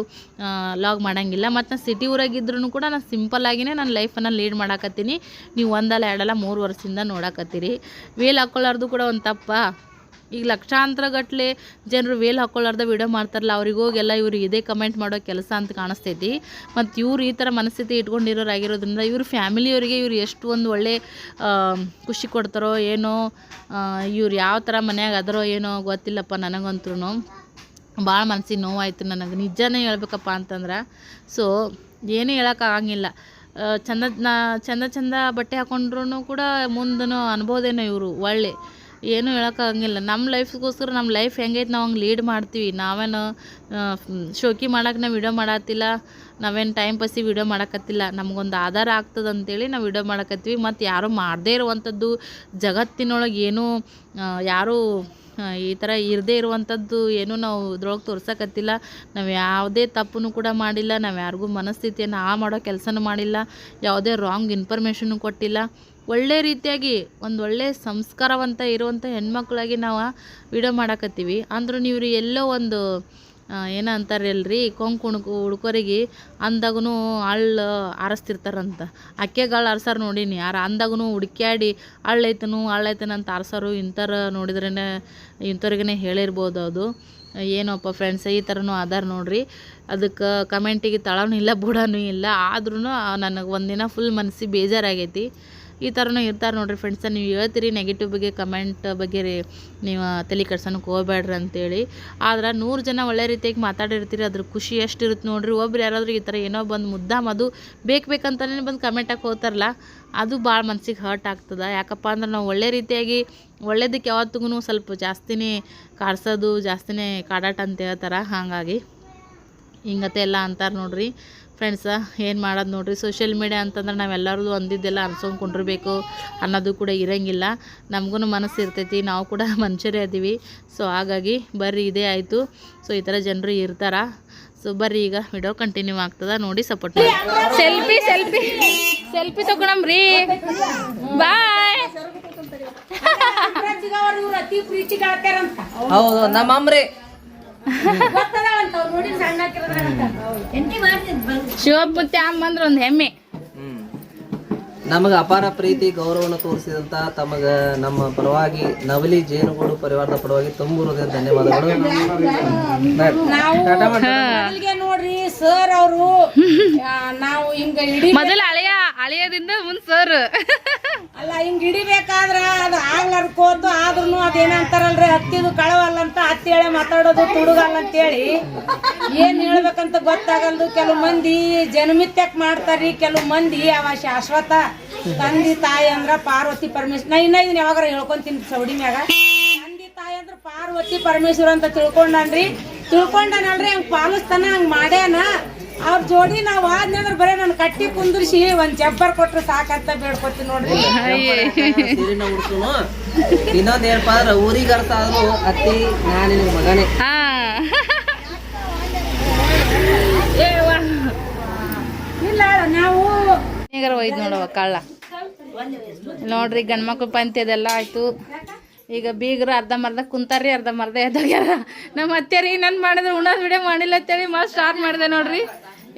ಲಾಗ್ ಮಾಡೋಂಗಿಲ್ಲ. ಮತ್ತು ನಾನು ಸಿಟಿ ಊರಾಗಿದ್ರೂ ಕೂಡ ನಾನು ಸಿಂಪಲ್ಲಾಗಿಯೇ ನನ್ನ ಲೈಫನ್ನು ಲೀಡ್ ಮಾಡಾಕತ್ತೀನಿ. ನೀವು ಒಂದಲ್ಲ ಎರಡಲ್ಲ ಮೂರು ವರ್ಷದಿಂದ ನೋಡಾಕತ್ತೀರಿ. ವೀಲ್ ಹಾಕ್ಕೊಳ್ಳಾರ್ದು ಕೂಡ ಒಂದು ತಪ್ಪ. ಈಗ ಲಕ್ಷಾಂತರ ಗಟ್ಟಲೆ ಜನರು ವೇಲ್ ಹಾಕೊಳ್ಳಾರ್ದ ವಿಡಿಯೋ ಮಾಡ್ತಾರಲ್ಲ, ಅವ್ರಿಗೆ ಹೋಗೆಲ್ಲ ಇವ್ರಿಗೆ ಇದೇ ಕಮೆಂಟ್ ಮಾಡೋ ಕೆಲಸ ಅಂತ ಕಾಣಿಸ್ತೈತಿ. ಮತ್ತು ಇವ್ರು ಈ ಥರ ಮನಸ್ಥಿತಿ ಇಟ್ಕೊಂಡಿರೋರಾಗಿರೋದ್ರಿಂದ ಇವ್ರ ಫ್ಯಾಮಿಲಿಯವರಿಗೆ ಇವ್ರು ಎಷ್ಟು ಒಂದು ಒಳ್ಳೆ ಖುಷಿ ಕೊಡ್ತಾರೋ ಏನೋ ಇವ್ರು ಯಾವ ಥರ ಮನ್ಯಾಗ ಅದರೋ ಏನೋ ಗೊತ್ತಿಲ್ಲಪ್ಪ ನನಗಂತೂ ಭಾಳ ಮನಸ್ಸಿಗೆ ನೋವಾಯ್ತು ನನಗೆ. ನಿಜನೇ ಹೇಳ್ಬೇಕಪ್ಪ ಅಂತಂದ್ರೆ ಸೊ ಏನೂ ಹೇಳೋಕ್ಕಾಗಂಗಿಲ್ಲ ಚಂದ ನಾ ಚಂದ ಚಂದ ಬಟ್ಟೆ ಹಾಕೊಂಡ್ರೂ ಕೂಡ ಮುಂದೂ ಅನ್ಬೋದೇನೋ ಇವರು, ಒಳ್ಳೆ. ಏನೂ ಹೇಳೋಕ್ಕಾಗಂಗಿಲ್ಲ. ನಮ್ಮ ಲೈಫ್ಗೋಸ್ಕರ ನಮ್ಮ ಲೈಫ್ ಹೆಂಗೈತೆ ನಾವು ಹಂಗೆ ಲೀಡ್ ಮಾಡ್ತೀವಿ. ನಾವೇನು ಶೋಕಿ ಮಾಡೋಕೆ ನಾವು ವಿಡಿಯೋ ಮಾಡತ್ತಿಲ್ಲ ನಾವೇನು ಟೈಮ್ ಪಾಸಿ ವಿಡಿಯೋ ಮಾಡಕತ್ತಿಲ್ಲ. ನಮಗೊಂದು ಆಧಾರ ಆಗ್ತದೆ ಅಂತೇಳಿ ನಾವು ವಿಡಿಯೋ ಮಾಡಕತ್ತೀವಿ. ಮತ್ತು ಯಾರೂ ಮಾಡದೇ ಇರುವಂಥದ್ದು, ಜಗತ್ತಿನೊಳಗೆ ಏನೂ ಯಾರೂ ಈ ಥರ ಇರದೇ ಇರುವಂಥದ್ದು ಏನೂ ನಾವು ಇದ್ರೊಳಗೆ ತೋರ್ಸಕತ್ತಿಲ್ಲ. ನಾವು ಯಾವುದೇ ತಪ್ಪನ್ನು ಕೂಡ ಮಾಡಿಲ್ಲ. ನಾವು ಯಾರಿಗೂ ಮನಸ್ಥಿತಿಯನ್ನು ಆ ಮಾಡೋ ಕೆಲಸನೂ ಮಾಡಿಲ್ಲ. ಯಾವುದೇ ರಾಂಗ್ ಇನ್ಫಾರ್ಮೇಷನ್ನು ಕೊಟ್ಟಿಲ್ಲ. ಒಳ್ಳೆ ರೀತಿಯಾಗಿ, ಒಂದು ಒಳ್ಳೆ ಸಂಸ್ಕಾರವಂತ ಇರುವಂಥ ಹೆಣ್ಮಕ್ಳಾಗಿ ನಾವು ವಿಡಿಯೋ ಮಾಡಕತ್ತೀವಿ. ಅಂದ್ರೂ ನೀವು ಎಲ್ಲೋ ಒಂದು ಏನೋ ಅಂತಾರಲ್ರಿ, ಕೊಂಕು ಉಣ್ಕು ಹುಡ್ಕೋರಿಗೆ ಅಂದಾಗೂ ಅಳ್ಳು ಆರಿಸ್ತಿರ್ತಾರಂತ. ಅಕ್ಕೆಗಳು ಆರ್ಸಾರು ನೋಡೀನಿ, ಯಾರು ಅಂದಾಗೂ ಹುಡ್ಕ್ಯಾಡಿ ಅಳ್ಳೈತನು ಹಳ್ಳೈತನ ಅಂತ ಆರ್ಸಾರು ಇಂಥರ ನೋಡಿದ್ರೇ ಇಂಥವ್ರಿಗೇ ಹೇಳಿರ್ಬೋದು ಅದು. ಏನಪ್ಪ ಫ್ರೆಂಡ್ಸ್ ಈ ಥರನೂ ಅದಾರ ನೋಡ್ರಿ. ಅದಕ್ಕೆ ಕಮೆಂಟಿಗೆ ತಳನೂ ಇಲ್ಲ, ಬುಡನೂ ಇಲ್ಲ. ಆದ್ರೂ ನನಗೆ ಒಂದಿನ ಫುಲ್ ಮನಸ್ಸಿಗೆ ಬೇಜಾರಾಗೈತಿ. ಈ ಥರನೂ ಇರ್ತಾರೆ ನೋಡಿರಿ ಫ್ರೆಂಡ್ಸ ನೀವು ಹೇಳ್ತೀರಿ ನೆಗೆಟಿವ್ ಬಗ್ಗೆ ಕಮೆಂಟ್ ಬಗ್ಗೆ ರೀ, ನೀವು ತಲೆ ಕೆಡ್ಸೋಕೆ ಹೋಗ್ಬೇಡ್ರಿ ಅಂತೇಳಿ. ಆದ್ರೆ ನೂರು ಜನ ಒಳ್ಳೆ ರೀತಿಯಾಗಿ ಮಾತಾಡಿರ್ತೀರಿ, ಅದ್ರ ಖುಷಿ ಎಷ್ಟಿರುತ್ತೆ ನೋಡ್ರಿ. ಒಬ್ರು ಯಾರಾದರೂ ಈ ಥರ ಏನೋ ಬಂದು ಮುದ್ದಾಮ್ ಅದು ಬೇಕು ಬೇಕಂತಲೇ ಬಂದು ಕಮೆಂಟ್ ಹಾಕಿ ಹೋಗ್ತಾರಲ್ಲ, ಅದು ಭಾಳ ಮನ್ಸಿಗೆ ಹರ್ಟ್ ಆಗ್ತದೆ. ಯಾಕಪ್ಪ ಅಂದ್ರೆ ನಾವು ಒಳ್ಳೆ ರೀತಿಯಾಗಿ, ಒಳ್ಳೇದಕ್ಕೆ ಯಾವತ್ತಿಗೂ ಸ್ವಲ್ಪ ಜಾಸ್ತಿನೇ ಕಾಡ್ಸೋದು, ಜಾಸ್ತಿನೇ ಕಾಡಾಟ ಅಂತ ಹೇಳ್ತಾರೆ. ಹಾಗಾಗಿ ಹಿಂಗತೆ ಎಲ್ಲ ಅಂತಾರೆ ನೋಡ್ರಿ. ಫ್ರೆಂಡ್ಸ ಏನು ಮಾಡೋದು ನೋಡಿರಿ? ಸೋಷಿಯಲ್ ಮೀಡಿಯಾ ಅಂತಂದ್ರೆ ನಾವೆಲ್ಲರೂ ಅಂದಿದ್ದೆಲ್ಲ ಅನ್ಸ್ಕೊಂಡು ಕುಂಡಿರ್ಬೇಕು ಅನ್ನೋದು ಕೂಡ ಇರಂಗಿಲ್ಲ. ನಮಗೂ ಮನಸ್ಸು ಇರ್ತೈತಿ ನಾವು ಕೂಡ ಮನುಷ್ಯರೇ ಅದೀವಿ. ಸೊ ಹಾಗಾಗಿ ಬರ್ರಿ ಇದೇ ಆಯಿತು. ಸೊ ಈ ಥರ ಜನರು ಇರ್ತಾರ. ಸೊ ಬರ್ರಿ ಈಗ ವಿಡಿಯೋ ಕಂಟಿನ್ಯೂ ಆಗ್ತದ. ನೋಡಿ ಸಪೋರ್ಟ್ ಮಾಡಿ. ಸೆಲ್ಫಿ ಸೆಲ್ಫಿ ಸೆಲ್ಫಿ ತಗೊಳಮ್ರಿ ಬಾಯ್ ಹೌದು ನಮ್ಮ ಅಮ್ಮ ಒಂದು ಹೆಮ್ಮೆ. ನಮಗ ಅಪಾರ ಪ್ರೀತಿ ಗೌರವವನ್ನು ತೋರಿಸಿದಂತ ತಮಗ ನಮ್ಮ ಪರವಾಗಿ ನವಲಿ ಜೇನುಗೂಡು ಪರಿವಾರದ ಪರವಾಗಿ ತುಂಬ ಹೃದಯದ ಧನ್ಯವಾದಗಳು. ನೋಡ್ರಿ ಸರ್ ಅವರು ನಾವು ಹಿಂಗ ಇಡೀ ಮೊದಲ ಹಳೆಯ ಹಳೆಯದಿಂದ ಮುಂದ್ ಸರ್ ಅಲ್ಲ ಹಿಂಗ್ ಹಿಡಿಬೇಕಾದ್ರ ಅದು ಆಗ್ಲಾರ್ಕೋತು ಅದೇನಂತಾರಲ್ರಿ? ಹತ್ತಿದು ಕಳವಲ್ಲ ಅಂತ ಹತ್ತಿ ಹೇಳಿ ಮಾತಾಡೋದು ತುಡುಗಲ್ಲ ಅಂತೇಳಿ ಏನ್ ಹೇಳ್ಬೇಕಂತ ಗೊತ್ತಾಗಲ್ದು. ಕೆಲವು ಮಂದಿ ಜನ್ಮಿತ್ಯಕ್ ಮಾಡ್ತಾರ್ರಿ, ಕೆಲವು ಮಂದಿ ಅವ ಶಾಶ್ವತ ತಂದಿ ತಾಯಿ ಅಂದ್ರ ಪಾರ್ವತಿ ಪರಮೇಶ್ವರ. ನಾ ಇನ್ನ ಇದನ್ನ ಯಾವಾಗಾರ ಹೇಳ್ಕೊಂತೀನಿ ಸೌಡಿ ಮ್ಯಾಗ. ತಂದಿ ತಾಯಿ ಅಂದ್ರ ಪಾರ್ವತಿ ಪರಮೇಶ್ವರ ಅಂತ ತಿಳ್ಕೊಂಡನ್ರಿ. ತಿಳ್ಕೊಂಡನಲ್ರಿ, ಹಂಗ್ ಪಾಲಿಸ್ತಾನ, ಹಂಗ್ ಮಾಡ್ಯಾನ. ಅವ್ರ ಜೋಡಿ ನಾವ್ ಆದ್ನಂದ್ರ ಬರೇ ನನ್ ಕಟ್ಟಿ ಕುಂದ್ರಿಸಿ ಒಂದ್ ಜಬ್ಬರ್ ಕೊಟ್ರೆ ಸಾಕಂತ ಬೇಡ್ಕೊತೀನಿ ನೋಡ್ರಿ. ಸೀರಿನ ಉಡ್ಸುನು. ಇನ್ನೊಂದ್ ಏನಪ್ಪ ಅಂದ್ರೆ ಊರಿಗೆ ಅರ್ಥ ಆದ್ರು ಅತ್ತಿ ನಾನು ನಿನ್ ಮಗನೇ. ಹಾ. ಇಲ್ಲ ನಾವು ಈಗಾರ ಒಯ್ದು ನೋಡವ ಕಳ್ಳ ನೋಡ್ರಿ ಗಂಡ್ಮಕ್ಳು ಪಂತ್ಯದೆಲ್ಲ ಆಯ್ತು. ಈಗ ಬೀಗರು ಅರ್ಧಂಬರ್ಧ ಕುಂತಾರ್ರಿ ಅರ್ಧಂಬರ್ಧ ಎದ್ದಾಗ್ಯಾರ. ನಮ್ಮ ಅತ್ತೆರಿ ನನ್ ಮಾಡಿದ್ರೆ ಉಣದ್ ವಿಡಿಯೋ ಮಾಡಿಲ್ಲ ಅಂತೇಳಿ ಮತ್ತೆ ಸ್ಟಾರ್ಟ್ ಮಾಡಿದೆ ನೋಡ್ರಿ.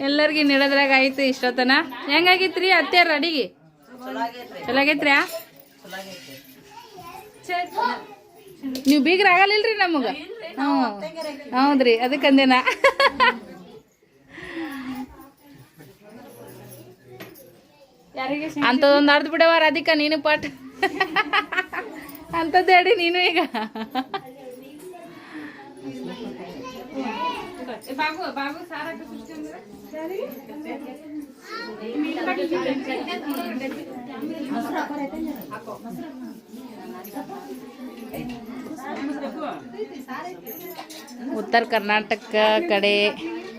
ಎಲ್ಲರಿಗೂ ನಿಡದ್ರಾಗ ಆಯ್ತು ಇಷ್ಟೊತ್ತನ. ಹೆಂಗಾಗಿತ್ರಿ ಅತ್ತೆ ಅಡಿಗೆ? ಚಲಾಗೈತ್ರಿ ನೀವು ಬೀಗ್ರ ಆಗಲಿಲ್ರಿ ನಮಗ? ಹ್ಞೂ. ಹೌದ್ರಿ ಅದಕ್ಕಂದೇನ? ಅಂಥದ್ದೊಂದು ಅರ್ಧ ಬಿಡವ ರಾಧಿಕಾ ನೀನು ಪಾಠ. ಅಂಥದ್ದು ಹೇಳಿ ನೀನು ಈಗ. ಉತ್ತರ ಕರ್ನಾಟಕ ಕಡೆ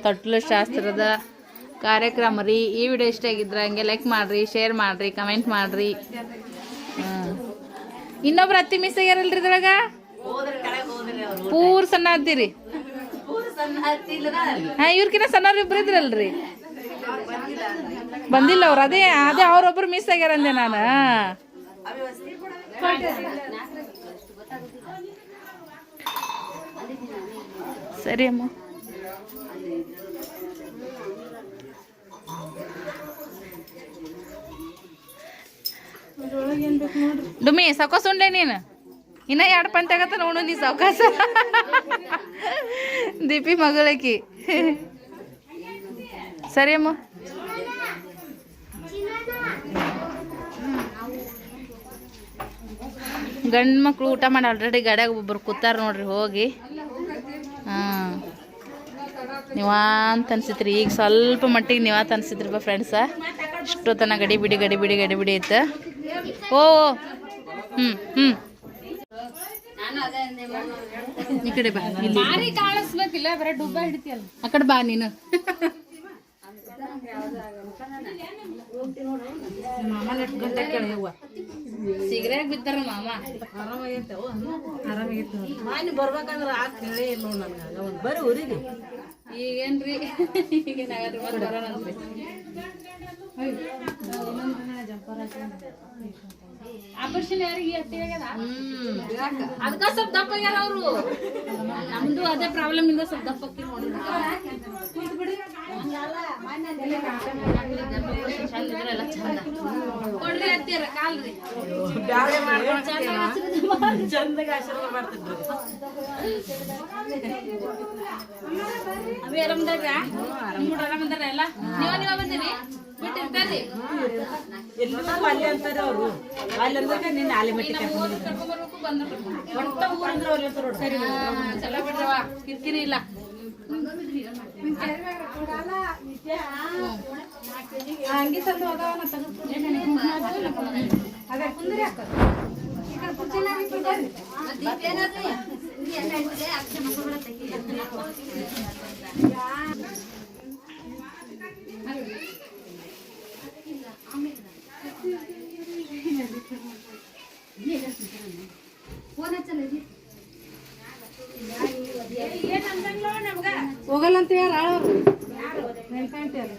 ತೊಟ್ಲು ಶಾಸ್ತ್ರದ ಕಾರ್ಯಕ್ರಮ ರೀ. ಈ ವಿಡಿಯೋ ಇಷ್ಟ ಆಗಿದ್ರೆ ಹಂಗೆ ಲೈಕ್ ಮಾಡಿರಿ ಶೇರ್ ಮಾಡಿರಿ ಕಮೆಂಟ್ ಮಾಡಿರಿ. ಇನ್ನೊಬ್ರು ಅತ್ತಿ ಮಿಸ್ ಆಗ್ಯಾರಲ್ರಿ ಇದ್ರಾಗ? ಪೂರ್ ಸಣ್ಣ ಅತ್ತಿರಿ ಹಾ ಇವ್ರಕಿನ ಸಣ್ಣವ್ರು ಇಬ್ರು ಇದ್ರಲ್ರಿ. ಬಂದಿಲ್ಲ ಅವ್ರು. ಅದೇ ಅದೇ ಅವ್ರೊಬ್ರು ಮಿಸ್ ಆಗ್ಯಾರಂದೆ ನಾನು. ಸರಿ ಅಮ್ಮ. ಡುಮ್ಮಿ ಸಾವ್ಕಾಸ ಉಂಡೆ ನೀನು? ಇನ್ನ ಎರಡು ಪಂತ ಆಗತ್ತ ನೋಡು ನೀ ಸಾವಕಾಸ. ದೀಪಿ ಮಗಳಕಿ. ಸರಿ ಅಮ್ಮ. ಗಂಡು ಮಕ್ಳು ಊಟ ಮಾಡಿ ಆಲ್ರೆಡಿ ಗಾಡ್ಯಾಗ ಒಬ್ಬರು ಕೂತಾರ ನೋಡ್ರಿ, ಹೋಗಿ. ಹಾಂ. ನೀವಾಂತ ಅನ್ಸಿತ್ರಿ ಈಗ ಸ್ವಲ್ಪ ಮಟ್ಟಿಗೆ ನೀವಾಂತ ಅನ್ಸಿತ್ರಿ ಬಾ ಫ್ರೆಂಡ್ಸ ಇಷ್ಟೊತ್ತನ ಗಡಿ ಬಿಡಿ ಗಡಿ ಬಿಡಿ ಗಡಿ ಬಿಡಿ ಐತೆ ಓ ಹ್ಞೂ ಈ ಕಡೆ ಬಾ ಇಲ್ಲಿ. ಕಾಣಿಸ್ಬೇಕಿಲ್ಲ ಬರೀ ಡುಬ್ಬ ಹಿಡಿತಿಯಲ್ಲ. ಆ ಕಡೆ ಬಾ ನೀನು. ಸಿಗರೇಟ್ ಬಿದ್ದಾರ ಮಾಮ. ಬರ್ರಿ ಊರಿಗೆ. ಈಗೇನ್ರಿ? ಈಗೇನಾಗ್ರಿ ಮತ್ತೆ ಬರೋಣಂತ್ರಿ. ಆಪರೇಷನ್ ಯಾರಿಗೆ ಅದಕ್ಕ ಸ್ವಲ್ಪ ದಪ್ಪ ಆಗ್ಯಾರ ಅವರು. ನಮ್ದು ಅದೇ ಪ್ರಾಬ್ಲಮ್ ಇಂದ ಸ್ವಲ್ಪ ದಪ್ಪ ಕೊಡ್ರಿ ಹತ್ತಿರ ಕಾಲ್ರಿ. ಅವಿ ಆರಾಮದಾರ ನಿಮ್ಮ ಆರಾಮದಾರ ಎಲ್ಲ? ನೀವ ನೀವ ಬಂದಿರಿ? ಎಲ್ಲರೂ ಅಲ್ಲಿ ಅಂತಾರೆ ಅವರು. ಅಲ್ಲಿ ಅಂದ್ರೆ ನಿನ್ನ ಆಲಿಮಟ್ಟಿ ಒಟ್ಟ ಊರಂದ್ರೆ ಅವ್ರು ಅಂತಾರೆ ಸರಿ ಚಲೋ ಬಿಡ್ರವ ಕಿರಿಕಿರಿ ಇಲ್ಲ. ಹಂಗೆ ತಂದು ಹೋಗವ ಅದೇ ಕುಂದ್ರಿ ಅಕ್ಕ ಹೋಗಲ್ಲ ಅಂತ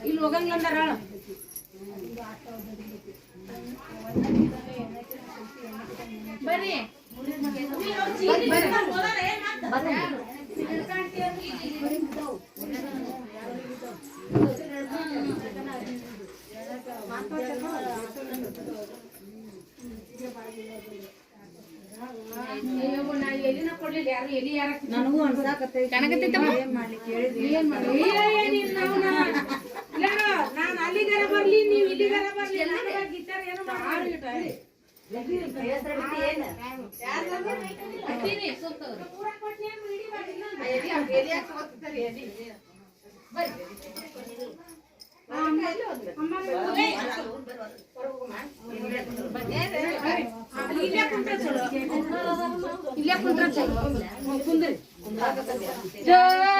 ಇಲ್ಲಿ ಹೋಗಂಗಿಲ್ಲ ಅಂದಾರ ಬರ್ರಿ ನನಗೂ ಅನ್ಸಾಕತ್ತೈತಿ ಏನ್ ಮಾಡ್ಲಿಕ್ಕೆ ಹೇಳಿದ್ರಿ ಏನ್ ಮಾಡ್ಲಿ ನಾನು ಅಲ್ಲಿಗಾರ ಬರ್ಲಿ ನೀವು ಇಲ್ಲಿಗಾರ ಬರ್ಲಿ ನನಗೆ ಗಿಟಾರ್ ಏನೋ ಮಾಡಿ. ಇಲ್ಲೇ ಕುಂತ್ರ ಚಲೋ. ಹ್ಮ್, ಕುಂದ್ರಿ ಜೋ ಜೋ ನನ್ನ ಜ್ಯೋತಿ ಜೋ ಜೋ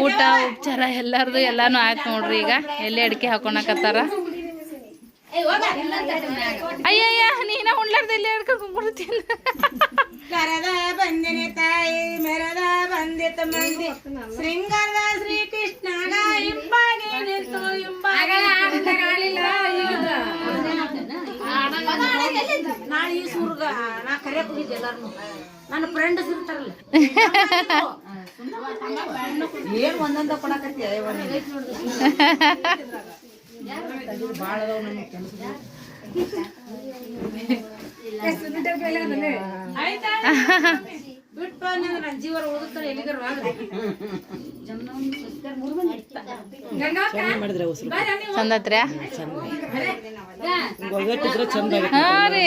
ಊಟ ಉಪಚಾರ ಎಲ್ಲಾರ್ದು ಎಲ್ಲಾನು ಆಯ್ತು ನೋಡ್ರಿ ಈಗ. ಎಲ್ಲಿ ಅಡಿಕೆ ಹಾಕೊಳಕತ್ತಾರ ಅಯ್ಯಯ್ಯ ನೀನ ಉಣ್ಲಾರ್ದ ಎಲ್ಲಿ ಅಡ್ಕೊಂಡು ಕುಂದ್ಬಿಡ್ತೀನಿ. ಕರದ ಬಂದಿನಿ ತಾಯಿ ಮೆರದ ಬಂದಿತ ಮಂದಿ. ಶೃಂಗಾರದ ಶ್ರೀಕೃಷ್ಣಗ ಇಂಬಾಗಿ ನಿಂತು ಹಿಂಬಾಗ ನಾಳೆ ಈ ಸೂರ್ಗ ನಾ ಕರೆಯಕ್ ಹೋಗಿದ್ದೆ ಎಲ್ಲಾರ್ನು. ನನ್ನ ಫ್ರೆಂಡ್ಸ್ ಇರ್ತಾರಲ್ಲ ಏನ್ ಒಂದೊಂದ ಕೊಡಕತ್ತಿ ಭಾಳ ಅದಾವ ನಮ್ಮ ಕೆಲಸ ನನ್ನ ಎಲ್ಲಿಗಾರ ಹಾ ರೀ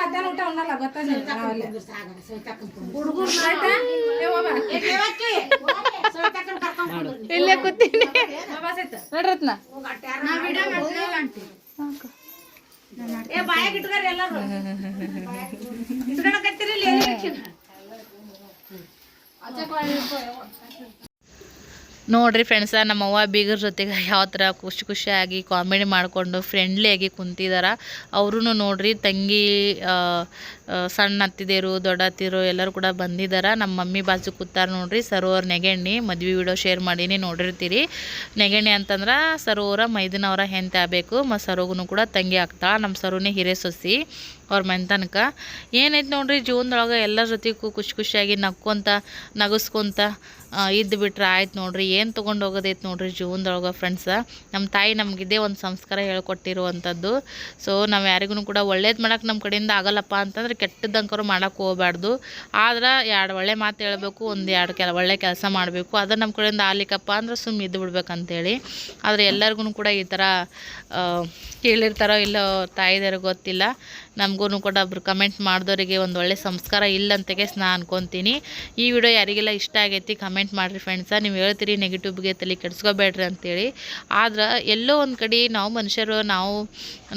ಮಧ್ಯಾಹ್ನ ಊಟ ಉಣ್ಣಲ್ಲ ಇಲ್ಲೇ ಕೂತೀನಿ. ನೋಡ್ರತ್ನ ಏ ಬಾಯಾಗ ಇಟ್ಕೊರಿ ಎಲ್ಲಾರು. ಇಟ್ಕೊಳಕತ್ತೀರಿ ನೋಡ್ರಿ ಫ್ರೆಂಡ್ಸ ನಮ್ಮವ್ವ ಬೀಗರ ಜೊತೆಗೆ ಯಾವ ಥರ ಖುಷಿ ಖುಷಿಯಾಗಿ ಕಾಮಿಡಿ ಮಾಡಿಕೊಂಡು ಫ್ರೆಂಡ್ಲಿಯಾಗಿ ಕುಂತಿದಾರ. ಅವ್ರೂ ನೋಡ್ರಿ ತಂಗಿ ಸಣ್ಣ ಅತ್ತಿದೇರು, ದೊಡ್ಡ ಅತ್ತಿರು ಎಲ್ಲರೂ ಕೂಡ ಬಂದಿದ್ದಾರೆ ನಮ್ಮ ಮಮ್ಮಿ ಬಾಜು ಕೂತಾರ ನೋಡ್ರಿ ಸರೋವರ ನೆಗೆಣ್ಣಿ, ಮದ್ವೆ ವಿಡಿಯೋ ಶೇರ್ ಮಾಡೀನಿ ನೋಡಿರ್ತೀರಿ. ನೆಗೆಣ್ಣಿ ಅಂತಂದ್ರೆ ಸರೋವರ ಮೈದನವರ ಹೆಂತ ಆಗಬೇಕು ಮತ್ತು ಸರೋಗೂ ಕೂಡ ತಂಗಿ ಆಗ್ತಾಳೆ. ನಮ್ಮ ಸರೋನೇ ಹಿರೇ ಸೊಸಿ ಅವ್ರ ಮನೆ ತನಕ ಏನೈತೆ ನೋಡ್ರಿ ಜೀವನದೊಳಗೆ ಎಲ್ಲರ ಜೊತೆಗೂ ಖುಷಿ ಖುಷಿಯಾಗಿ ನಕ್ಕೊಂತ, ನಗಸ್ಕೊಂತ ಇದ್ದು ಬಿಟ್ರೆ ಆಯ್ತು ನೋಡ್ರಿ. ಏನು ತೊಗೊಂಡು ಹೋಗೋದೈತೆ ನೋಡ್ರಿ ಜೀವನದೊಳಗೆ ಫ್ರೆಂಡ್ಸ ನಮ್ಮ ತಾಯಿ ನಮಗಿದೇ ಒಂದು ಸಂಸ್ಕಾರ ಹೇಳ್ಕೊಟ್ಟಿರುವಂಥದ್ದು ಸೊ ನಾವು ಯಾರಿಗೂ ಕೂಡ ಒಳ್ಳೇದು ಮಾಡೋಕೆ ನಮ್ಮ ಕಡೆಯಿಂದ ಆಗಲ್ಲಪ್ಪ ಅಂತಂದ್ರೆ ಕೆಟ್ಟದಂಕರು ಮಾಡಕ್ಕೆ ಹೋಗಬಾರ್ದು. ಆದ್ರೆ ಎರಡು ಒಳ್ಳೆ ಮಾತು ಹೇಳಬೇಕು, ಒಂದು ಎರಡು ಕೆಲ ಒಳ್ಳೆ ಕೆಲಸ ಮಾಡಬೇಕು. ಅದು ನಮ್ಮ ಕಡೆಯಿಂದ ಆಗ್ಲಿಕ್ಕಪ್ಪ ಅಂದ್ರೆ ಸುಮ್ಮನೆ ಇದ್ದು ಬಿಡ್ಬೇಕಂತೇಳಿ. ಆದರೆ ಎಲ್ಲರಿಗೂ ಕೂಡ ಈ ಥರ ಕೇಳಿರ್ತಾರೋ ಇಲ್ಲೋ ತಾಯಿದಾರು ಗೊತ್ತಿಲ್ಲ. ನಮಗೂ ಕೂಡ ಒಬ್ರು ಕಮೆಂಟ್ ಮಾಡಿದವರಿಗೆ ಒಂದು ಒಳ್ಳೆ ಸಂಸ್ಕಾರ ಇಲ್ಲ ಅಂತೆಗೆ ನಾ ಅನ್ಕೊತೀನಿ. ಈ ವಿಡಿಯೋ ಯಾರಿಗೆಲ್ಲ ಇಷ್ಟ ಆಗೈತಿ ಕಮೆಂಟ್ ಮಾಡಿರಿ ಫ್ರೆಂಡ್ಸ ನೀವು ಹೇಳ್ತೀರಿ ನೆಗೆಟಿವ್ಗೆ ತಲೆ ಕೆಡ್ಸ್ಕೊಬೇಡ್ರಿ ಅಂತೇಳಿ. ಆದ್ರೆ ಎಲ್ಲೋ ಒಂದು ಕಡೆ ನಾವು ಮನುಷ್ಯರು, ನಾವು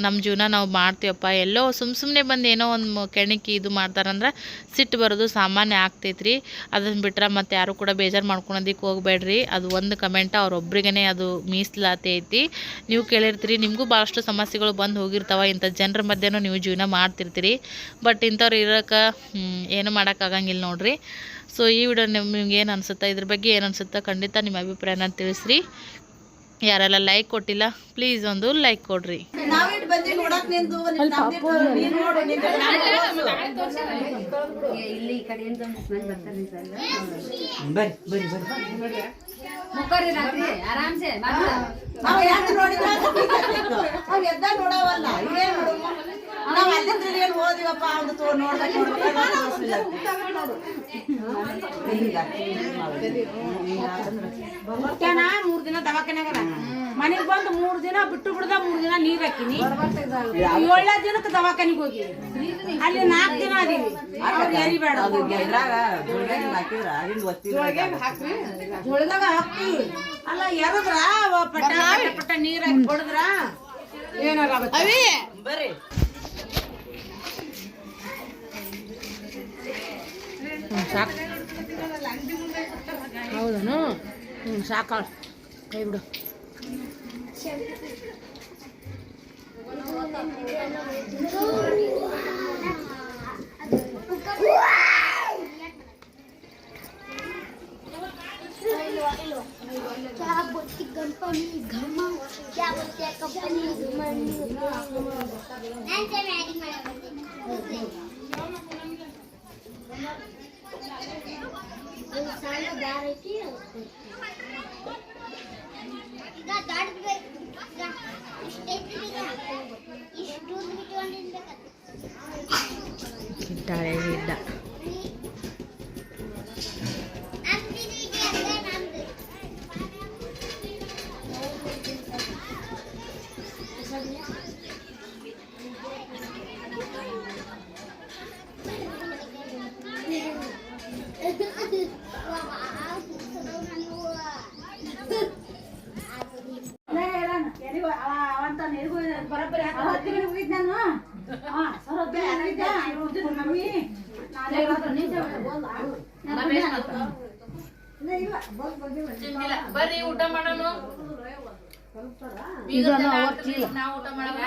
ನಮ್ಮ ಜೀವನ ನಾವು ಮಾಡ್ತೀವಪ್ಪ. ಎಲ್ಲೋ ಸುಮ್ಮ ಸುಮ್ಮನೆ ಬಂದು ಏನೋ ಒಂದು ಕೆಣಕಿ ಇದು ಮಾಡ್ತಾರಂದ್ರೆ ಸಿಟ್ಟು ಬರೋದು ಸಾಮಾನ್ಯ ಆಗ್ತೈತ್ರಿ. ಅದನ್ನು ಬಿಟ್ರೆ ಮತ್ತೆ ಯಾರು ಕೂಡ ಬೇಜಾರು ಮಾಡ್ಕೊಳೋದಿಕ್ಕೆ ಹೋಗ್ಬೇಡ್ರಿ. ಅದು ಒಂದು ಕಮೆಂಟ್ ಅವ್ರೊಬ್ರಿಗೇ ಅದು ಮೀಸಲಾತಿ ಐತಿ. ನೀವು ಕೇಳಿರ್ತೀರಿ, ನಿಮಗೂ ಭಾಳಷ್ಟು ಸಮಸ್ಯೆಗಳು ಬಂದು ಹೋಗಿರ್ತಾವ. ಇಂಥ ಜನರ ಮಧ್ಯೆನೂ ನೀವು ಜೀವನ ಮಾಡ್ತಿರ್ತೀರಿ ಬಟ್ ಇಂಥವ್ರು ಇರೋಕೆ ಏನು ಮಾಡೋಕ್ಕಾಗಂಗಿಲ್ಲ ನೋಡಿರಿ. ಸೊ ಈ ವಿಡಿಯೋ ನಿಮ್ಗೆ ಏನು ಅನಿಸುತ್ತೆ? ಇದ್ರ ಬಗ್ಗೆ ಏನು ಅನಿಸುತ್ತೆ? ಖಂಡಿತ ನಿಮ್ಮ ಅಭಿಪ್ರಾಯನ ತಿಳಿಸ್ರಿ. ಯಾರೆಲ್ಲ ಲೈಕ್ ಕೊಟ್ಟಿಲ್ಲ ಪ್ಲೀಸ್ ಒಂದು ಲೈಕ್ ಕೊಡ್ರಿ. ಆರಾಮ್ಸೆ? ನಾವ್ ಅಲ್ಲಿಂದ ಏನ್ ಹೋದಿವಪ್ಪ ಅವ್ದು ತೋ ನೋಡ್ಬೇಕು ಮೂರ್ ದಿನ ದವಾಖಾನ್ಯಾಗದ ಮನೆಗ್ ಬಂದು ಮೂರ್ ದಿನ ಬಿಟ್ಟು ಬಿಡ್ದ ಮೂರ್ ದಿನ ನೀರ್ ಹಾಕಿನಿ ಏಳನೇ ದಿನಕ್ಕೆ ದವಾಖಾನಿಗೆ ಹೋಗಿ ಅಲ್ಲಿ ನಾಲ್ಕು ದಿನ ಅದೀವಿ ಅವ್ರು ಎರಿಬೇಡ ಜೋಳದಾಗ ಹಾಕ್ತಿವಿ ಅಲ್ಲ ಎರದ್ರ ಪಟ್ಟ ಪಟ್ಟ ಪಟ್ಟ ನೀರ್ ಹಾಕಿ ಹೊಡೆದ್ರ ಏನಾರ ಬರ್ರಿ ಸಾಕು ಹೌದನು ಹ್ಞೂ ಸಾಕಾಳ ಕೈ ಬಿಡು क्या बोलती कंपनी घमा क्या बोलते हैं कंपनी ऐसे मैडी ಈಗ ದೊಡ್ಡ ಇಷ್ಟು ಇಷ್ಟು ಬಿಟ್ಕೊಂಡಿರ್ಬೇಕು ಇದ್ದಾಳೆ ಇದ್ದ ಬರ್ರಿ ಊಟ ಮಾಡೋಣ ನಾವು ಊಟ ಮಾಡಕ್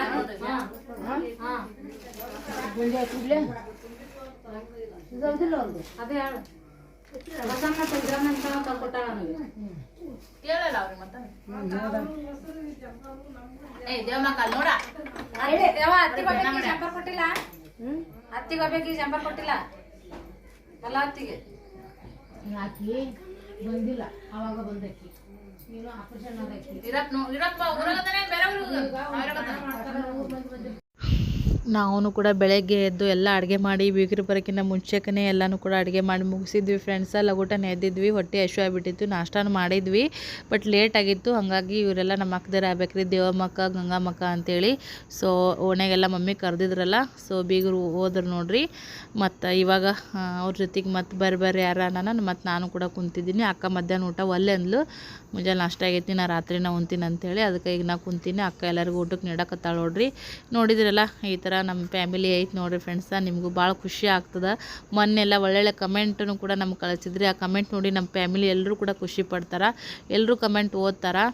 ಅದೇ ಹೇಳು. ಬಸಮ್ಮ ಸಂಕ್ರಮಣ ಅಂತ ಕೊಟ್ಟಾಳ ನನಗೆ ಕೇಳಲ್ಲ ಅವ್ರಿಗೆ ಮತ್ತೆ? ಏ ದೇವಮಕ್ಕ ನೋಡ. ದೇವ ಹತ್ತಿ ಹೋಗ್ಬೇಕು ಶಂಪರ್ ಕೊಟ್ಟಿಲ್ಲ? ಹತ್ತಿಗೆ ಹೋಗ್ಬೇಕು ಶಂಪರ್ ಕೊಟ್ಟಿಲ್ಲ? ಕಲ ಅತ್ತಿಗೆ. ಆಕಿ ಬಂದಿಲ್ಲ. ಅವಾಗ ಬಂದಕ್ಕಿ ನೀನು ಆಪರೇಷನ್ ಆದಕ್ಕಿ ಇರತ್ ನೋ ಇರತ್ ಊರಾಗದಾನೆ ಬೇರೆ ಊರಿಗೆ ನಾವು ಕೂಡ ಬೆಳಗ್ಗೆ ಎದ್ದು ಎಲ್ಲ ಅಡುಗೆ ಮಾಡಿ ಬೀಗರು ಬರೋಕ್ಕಿಂತ ಮುಂಚೆನೇ ಎಲ್ಲನೂ ಕೂಡ ಅಡುಗೆ ಮಾಡಿ ಮುಗಿಸಿದ್ವಿ. ಫ್ರೆಂಡ್ಸ ಊಟ ಎದ್ದಿದ್ವಿ ಹೊಟ್ಟೆ ಹಶು ಆಗಿಬಿಟ್ಟಿತ್ತು, ನಾಷ್ಟಾನು ಮಾಡಿದ್ವಿ. ಬಟ್ ಲೇಟ್ ಆಗಿತ್ತು, ಹಾಗಾಗಿ ಇವರೆಲ್ಲ ನಮ್ಮ ಅಕ್ಕದಾರ ಆಗ್ಬೇಕ್ರಿ ದೇವಮ್ಮಕ್ಕ ಗಂಗಾಮಕ್ಕ ಅಂತೇಳಿ. ಸೊ ಓಣೆಗೆಲ್ಲ ಮಮ್ಮಿ ಕರೆದಿದ್ರಲ್ಲ ಸೊ ಬೀಗರು ಹೋದ್ರು ನೋಡ್ರಿ. ಮತ್ತು ಇವಾಗ ಅವ್ರ ಜೊತೆಗೆ ಮತ್ತೆ ಬರ್ರಿ ಬರ್ರಿ ಮತ್ತು ನಾನು ಕೂಡ ಕುಂತಿದ್ದೀನಿ. ಅಕ್ಕ ಮಧ್ಯಾಹ್ನ ಊಟ ಒಲ್ಲೆ ಅಂದ್ಲು ಮುಂಜಾನೆ ನಾಷ್ಟ ಆಗೈತಿ, ನಾ ರಾತ್ರಿ ನಾ ಉಣ್ತೀನಿ ಅಂತೇಳಿ ಅದಕ್ಕೆ ಈಗ ನಾ ಕುಂತೀನಿ. ಅಕ್ಕ ಎಲ್ಲರಿಗೂ ಊಟಕ್ಕೆ ನೀಡಕತ್ತಾಳ ನೋಡ್ರಿ. ನೋಡಿದ್ರಲ್ಲ, ಈ ಥರ ನಮ್ಮ ಫ್ಯಾಮಿಲಿ ಐತೆ ನೋಡ್ರಿ ಫ್ರೆಂಡ್ಸ ನಿಮಗೂ ಭಾಳ ಖುಷಿ ಆಗ್ತದೆ. ಮೊನ್ನೆಲ್ಲ ಒಳ್ಳೊಳ್ಳೆ ಕಮೆಂಟನ್ನು ಕೂಡ ನಮ್ಗೆ ಕಳಿಸಿದ್ರಿ. ಆ ಕಮೆಂಟ್ ನೋಡಿ ನಮ್ಮ ಫ್ಯಾಮಿಲಿ ಎಲ್ಲರೂ ಕೂಡ ಖುಷಿ ಪಡ್ತಾರೆ. ಎಲ್ಲರೂ ಕಮೆಂಟ್ ಓದ್ತಾರೆ.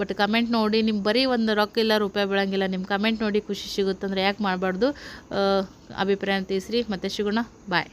ಬಟ್ ಕಮೆಂಟ್ ನೋಡಿ ನಿಮ್ಮ ಬರೀ ಒಂದು ರೊಕ್ಕ ಇಲ್ಲ, ರೂಪಾಯಿ ಬೀಳಂಗಿಲ್ಲ. ನಿಮ್ಮ ಕಮೆಂಟ್ ನೋಡಿ ಖುಷಿ ಸಿಗುತ್ತಂದ್ರೆ ಯಾಕೆ ಮಾಡಬಾರ್ದು? ಅಭಿಪ್ರಾಯ ತಿಳಿಸ್ರಿ. ಮತ್ತೆ ಸಿಗೋಣ. ಬಾಯ್